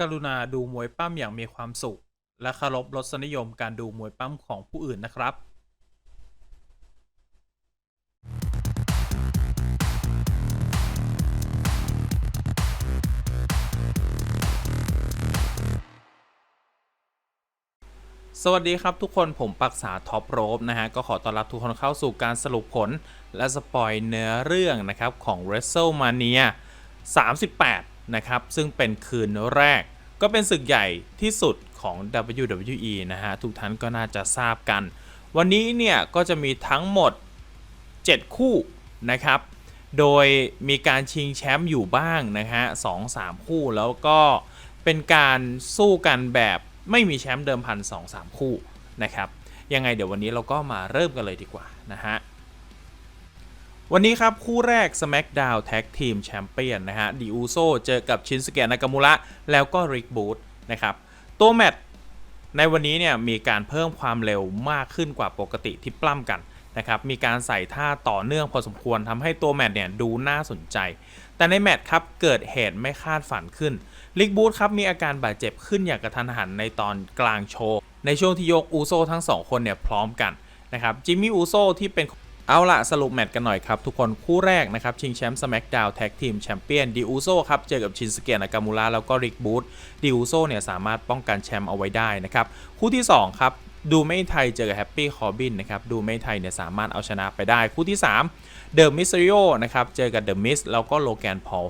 กรุณาดูมวยปั้มอย่างมีความสุข และเคารพรสนิยมการดูมวยปั้มของผู้อื่นนะครับสวัสดีครับทุกคนผมปักษาท็อปโรบนะฮะ ก็ขอต้อนรับทุกคนเข้าสู่การสรุปผลและสปอยเนื้อเรื่องนะครับ ของ WrestleMania 38 นะครับ ซึ่งเป็นคืนแรก ก็เป็นศึกใหญ่ที่สุดของ WWE นะฮะ ทุกท่านก็น่าจะทราบกัน วันนี้เนี่ย ก็จะมีทั้งหมด 7 คู่นะครับ โดยมีการชิงแชมป์อยู่บ้างนะฮะสองสามคู่แล้วก็เป็นการสู้กันแบบไม่มีแชมป์เดิมพันสองสามคู่นะครับ ยังไงเดี๋ยววันนี้เราก็มาเริ่มกันเลยดีกว่านะฮะ วันนี้ครับ คู่แรก SmackDown Tag Team Champion นะฮะดิอูโซเจอกับชินสเกะนากามุระแล้วก็ริกบูธนะครับ ตัวแมตช์ในวันนี้เนี่ยมีการเพิ่มความเร็วมากขึ้นกว่าปกติที่ปล้ำกันนะครับ มีการใส่ท่าต่อเนื่องพอสมควรทำให้ตัวแมตช์เนี่ยดูน่าสนใจ แต่ในแมตช์ครับเกิดเหตุไม่คาดฝันขึ้นลิกบูธครับมีอาการบาดเจ็บขึ้นอย่างกระทันหันในตอนกลางโชว์ ในช่วงที่ยกอูโซทั้งสองคนเนี่ยพร้อมกันนะครับจิมมี่อูโซที่เป็น เอาละสรุปแมตช์กันหน่อยครับ ทุกคนคู่แรกนะครับ ชิงแชมป์ SmackDown Tag Team Champion ดิอูโซครับ เจอกับชินสเกะนากามูระแล้วก็ริกบูธดิอูโซเนี่ยสามารถป้องกันแชมป์เอาไว้ได้นะครับ คู่ที่ 2 ครับดูไม่ไทยเจอกับแฮปปี้คอร์บินนะครับดูไม่ไทยเนี่ยสามารถเอาชนะไปได้ คู่ที่3 The Mysterio นะครับเจอกับ The Miz แล้วก็โลแกนพอล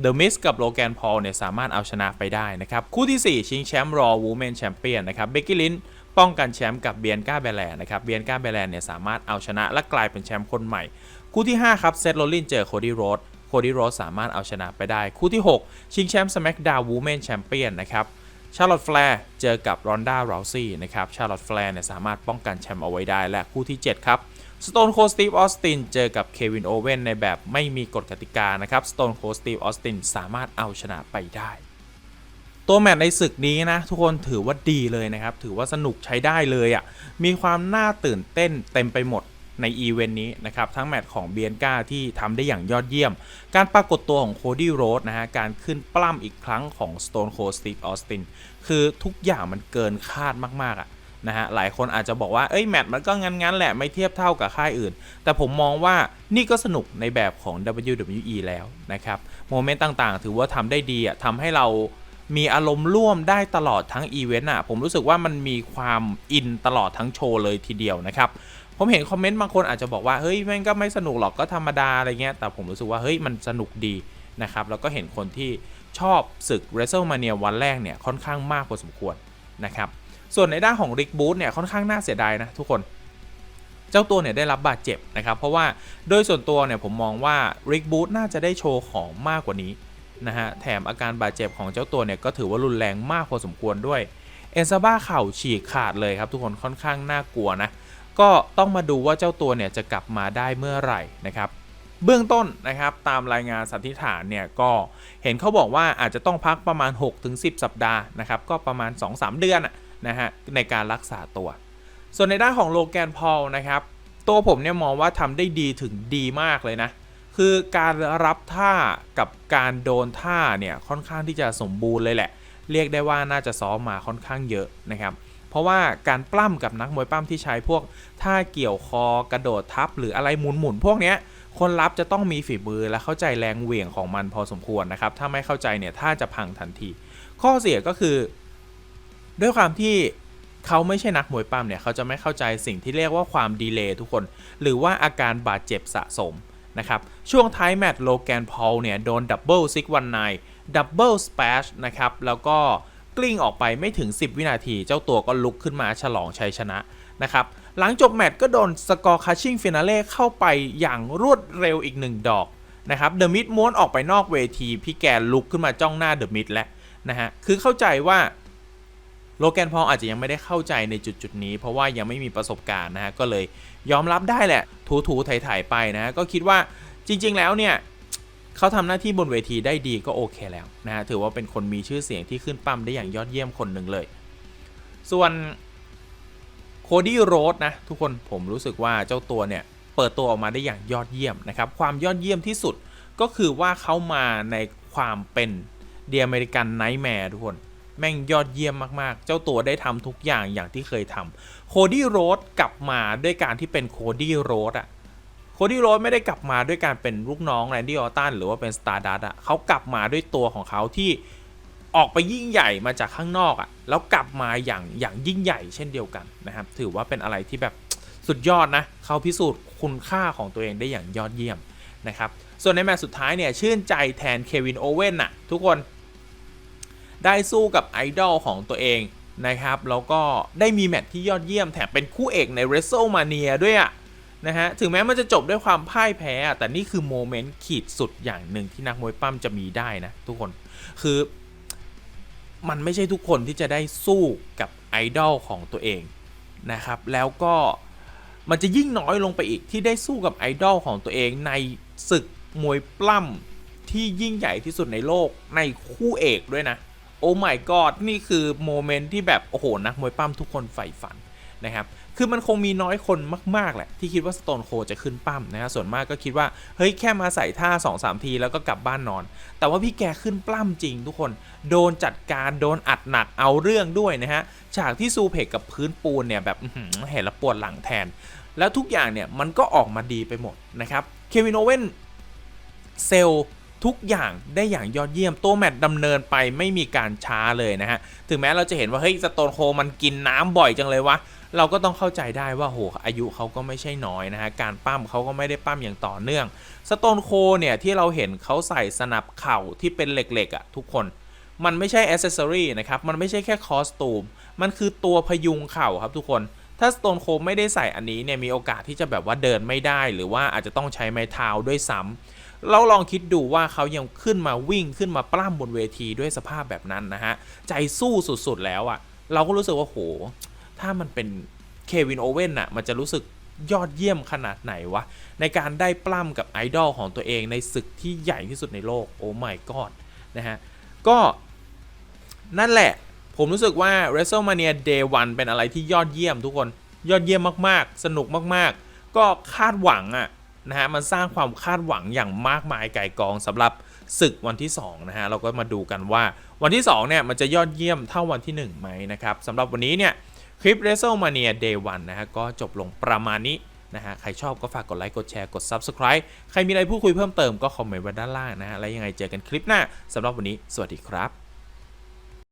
เดอะมิสกับโลแกนพอลเนี่ยสามารถเอาชนะไปได้นะครับ คู่ที่ 4 ชิงแชมป์รอวูแมนแชมเปี้ยนนะครับเบกกี้ลิน ป้องกันแชมป์กับเบียนกาเบแลนนะครับเบียนกาเบแลนเนี่ยสามารถเอาชนะและกลายเป็นแชมป์คนใหม่ คู่ที่ 5 ครับเซธโรลลินเจอโคดี้โรดโคดี้โรดสามารถเอาชนะไปได้ คู่ที่ 6 ชิงแชมป์สแมกดาววูแมนแชมเปี้ยนนะครับชาร์ลอตแฟร์เจอกับรอนด้าราซี่นะครับชาร์ลอตแฟร์เนี่ยสามารถป้องกันแชมป์เอาไว้ได้และคู่ที่ 7 ครับสโตนโคสตีฟออสตินเจอกับเควินโอเว่นในแบบไม่มีกฎกติกานะครับสโตนโคสตีฟออสตินสามารถเอาชนะไปได้ ตัวแมตช์ในศึกนี้นะ ทุกคนถือว่าดีเลยนะครับ ถือว่าสนุกใช้ได้เลยอะ่ะ มีความน่าตื่นเต้นเต็มไปหมดในอีเวนต์นี้นะครับ ทั้งแมตช์ของเบียนกาที่ทำได้อย่างยอดเยี่ยม การปรากฏตัวของโคดี้โรดนะฮะ การขึ้นปล้ำอีกครั้งของ Stone Cold Steve Austin คือทุกอย่างมันเกินคาดมากๆอะนะฮะหลายคนอาจจะบอกว่าเอ้ยแมตช์มันก็งั้นๆแหละไม่เทียบเท่ากับค่ายอื่น แต่ผมมองว่านี่ก็สนุกในแบบของ WWE แล้วนะครับ โมเมนต์ต่างๆ ถือว่าทำได้ดีอะทำให้เรา มีอารมณ์ร่วมได้ตลอดทั้งอีเวนต์อะผมรู้สึกว่ามันมีความอินตลอดทั้งโชว์เลยทีเดียวนะครับผมเห็นคอมเมนต์บางคนอาจจะบอกว่าเฮ้ยแม่งก็ไม่สนุกหรอกก็ธรรมดาอะไรเงี้ยแต่ผมรู้สึกว่าเฮ้ยมันสนุกดีนะครับแล้วก็เห็นคนที่ชอบศึก WrestleMania วันแรกเนี่ยค่อนข้างมากพอสมควรนะครับส่วนในด้านของริกบูธเนี่ยค่อนข้างน่าเสียดายนะทุกคน เจ้าตัวเนี่ยได้รับบาดเจ็บนะครับเพราะว่าโดยส่วนตัวเนี่ยผมมองว่าริกบูธน่าจะได้โชว์ของมากกว่านี้ นะฮะแถมอาการบาดเจ็บของเจ้าตัวเนี่ยก็ถือว่ารุนแรงมากพอสมควรด้วยเอนซาบ้าเข่าฉีกขาดเลยครับทุกคนค่อนข้างน่ากลัวนะก็ต้องมาดูว่าเจ้าตัวเนี่ยจะกลับมาได้เมื่อไหร่นะครับเบื้องต้นนะครับตามรายงานสันนิษฐานเนี่ยก็เห็นเขาบอกว่าอาจจะต้องพักประมาณ 6-10 สัปดาห์นะครับก็ประมาณ 2-3 เดือนนะฮะในการรักษาตัว ส่วนในด้านของโลแกนพอลนะครับตัวผมเนี่ยมองว่าทำได้ดีถึงดีมากเลยนะ คือการรับท่ากับการโดนท่าเนี่ยค่อนข้างที่จะสมบูรณ์เลยแหละ เรียกได้ว่าน่าจะซ้อมมาค่อนข้างเยอะนะครับ เพราะว่าการปล้ำกับนักมวยปล้ำที่ใช้พวกท่าเกี่ยวคอกระโดดทับหรืออะไรหมุนๆพวกเนี้ยคนรับจะต้องมีฝีมือและเข้าใจแรงเหวี่ยงของมันพอสมควรนะครับ ถ้าไม่เข้าใจเนี่ยท่าจะพังทันที ข้อเสียก็คือ ด้วยความที่เขาไม่ใช่นักมวยปล้ำเนี่ยเขาจะไม่เข้าใจสิ่งที่เรียกว่าความดีเลย์ทุกคน หรือว่าอาการบาดเจ็บสะสม นะครับ ช่วงท้ายแมตช์โลแกนพอลเนี่ยโดนดับเบิลซิกวันไนดับเบิลสเปชนะครับ แล้วก็กลิ้งออกไปไม่ถึง 10 วินาที เจ้าตัวก็ลุกขึ้นมาฉลองชัยชนะนะครับ หลังจบแมตช์ก็โดนสกอร์คัชชิ่งฟินาเล่เข้าไปอย่างรวดเร็วอีกหนึ่งดอกนะครับเดอะมิดม้วนออกไปนอกเวที พี่แกลุกขึ้นมาจ้องหน้าเดอะมิดแล้วนะฮะ คือเข้าใจว่า โลแกนพอลอาจจะยังไม่ได้เข้าใจในจุดจุดๆนี้ เพราะว่ายังไม่มีประสบการณ์นะฮะก็เลยยอมรับได้แหละ ถูถูๆไถ่ๆไปนะก็คิดว่าจริง ๆ แล้วเนี่ยเขาทำหน้าที่บนเวทีได้ดีก็โอเคแล้วนะฮะถือว่าเป็นคนมีชื่อเสียงที่ขึ้นปั้มได้อย่างยอดเยี่ยมคนหนึ่งเลย ส่วนโคดี้โรดนะทุกคนผมรู้สึกว่าเจ้าตัวเนี่ยเปิดตัวออกมาได้อย่างยอดเยี่ยมนะครับความยอดเยี่ยมที่สุดก็คือว่าเขามาในความเป็นเดียอเมริกันไนท์แมร์ทุกคน แม่งยอดเยี่ยมมากๆ เจ้าตัวได้ทำทุกอย่างอย่างที่เคยทำโคดี้โรดกลับมาด้วยการที่เป็นโคดี้โรดอะโคดี้โรดไม่ได้กลับมาด้วยการเป็นลูกน้องแรนดี้ออตตันหรือว่าเป็นสตาร์ดัตอะเขากลับมาด้วยตัวของเขาที่ออกไปยิ่งใหญ่มาจากข้างนอกอะแล้วกลับมาอย่างอย่างยิ่งใหญ่เช่นเดียวกันนะครับถือว่าเป็นอะไรที่แบบสุดยอดนะเขาพิสูจน์คุณค่าของตัวเองได้อย่างยอดเยี่ยมนะครับส่วนในแมตช์สุดท้ายเนี่ยชื่นใจแทนเควินโอเว่นน่ะทุกคน ได้สู้กับไอดอลของตัวเองนะครับ แล้วก็ได้มีแมตช์ที่ยอดเยี่ยมแถมเป็นคู่เอกใน WrestleMania ด้วยอะนะฮะ ถึงแม้มันจะจบด้วยความพ่ายแพ้อะแต่นี่คือโมเมนต์ขีดสุดอย่างหนึ่งที่นักมวยปั้มจะมีได้นะทุกคน คือมันไม่ใช่ทุกคนที่จะได้สู้กับไอดอลของตัวเองนะครับ แล้วก็มันจะยิ่งน้อยลงไปอีกที่ได้สู้กับไอดอลของตัวเองในศึกมวยปล้ำที่ยิ่งใหญ่ที่สุดในโลกในคู่เอกด้วยนะ อ้ my god นี่คือโมเมนต์ที่แบบโอ้โหนักมวยปั้มทุกคนใฝ่ฝันนะครับคือมันคงมีน้อยคนมาก ๆ แหละ ที่คิดว่าสโตนโคจะขึ้นปั้มนะฮะส่วนมากก็คิดว่า เฮ้ย แค่มาใส่ท่า 2-3ทีแล้วก็กลับบ้านนอน แต่ว่าพี่แกขึ้นปล้ำจริงทุกคน โดนจัดการโดนอัดหนักเอาเรื่องด้วยนะฮะ ฉากที่ซูเพกกับพื้นปูนเนี่ย แบบเห็นแล้วปวดหลังแทน แล้วทุกอย่างเนี่ยมันก็ออกมาดีไปหมดนะครับเควินโอเว่นเซล ทุกอย่างได้อย่างยอดเยี่ยมตัวแมตช์ดำเนินไปไม่มีการช้าเลยนะฮะ ถึงแม้เราจะเห็นว่า เฮ้ย สโตนโคมันกินน้ำบ่อยจังเลยวะ เราก็ต้องเข้าใจได้ว่าโหอายุเขาก็ไม่ใช่น้อยนะฮะ การปั้มเขาก็ไม่ได้ปั้มอย่างต่อเนื่อง สโตนโคเนี่ยที่เราเห็นเขาใส่สนับเข่าที่เป็นเหล็กๆอะ่ะทุกคนมันไม่ใช่อ c เซสซอรีนะครับ มันไม่ใช่แค่คอสตูม มันคือตัวพยุงเข่าครับทุกคน ถ้าสโตนโคไม่ได้ใส่อันนี้เนี่ยมีโอกาสที่จะแบบว่าเดินไม่ได้ หรือว่าอาจจะต้องใช้ไม้เท้าด้วยซ้ำ เราลองคิดดูว่าเขายังขึ้นมาวิ่งขึ้นมาปล้ำบนเวทีด้วยสภาพแบบนั้นนะฮะ ใจสู้สุดๆแล้วอะ่ะ เราก็รู้สึกว่าโห ถ้ามันเป็นเควินโอเว่นน่ะ มันจะรู้สึกยอดเยี่ยมขนาดไหนวะ ในการได้ปล้ำกับไอดอลของตัวเองในศึกที่ใหญ่ที่สุดในโลก โอ้ my god นะฮะ ก็นั่นแหละ ผมรู้สึกว่า WrestleMania Day 1 เป็นอะไรที่ยอดเยี่ยมทุกคนยอดเยี่ยมมากๆ สนุกมากๆ ก็คาดหวังอะ นะฮะมันสร้างความคาดหวังอย่างมากมายไก่กองสำหรับศึกวันที่2นะฮะเราก็มาดูกันว่าวันที่2เนี่ยมันจะยอดเยี่ยมเท่าวันที่1ไหมนะครับสำหรับวันนี้เนี่ยคลิป WrestleMania Day 1นะฮะก็จบลงประมาณนี้นะฮะใครชอบก็ฝากกดไลค์กดแชร์กด Subscribe ใครมีอะไรพูดคุยเพิ่มเติมก็คอมเมนต์ไว้ด้านล่างนะฮะแล้วยังไงเจอกันคลิปหน้าสำหรับวันนี้ สวัสดีครับ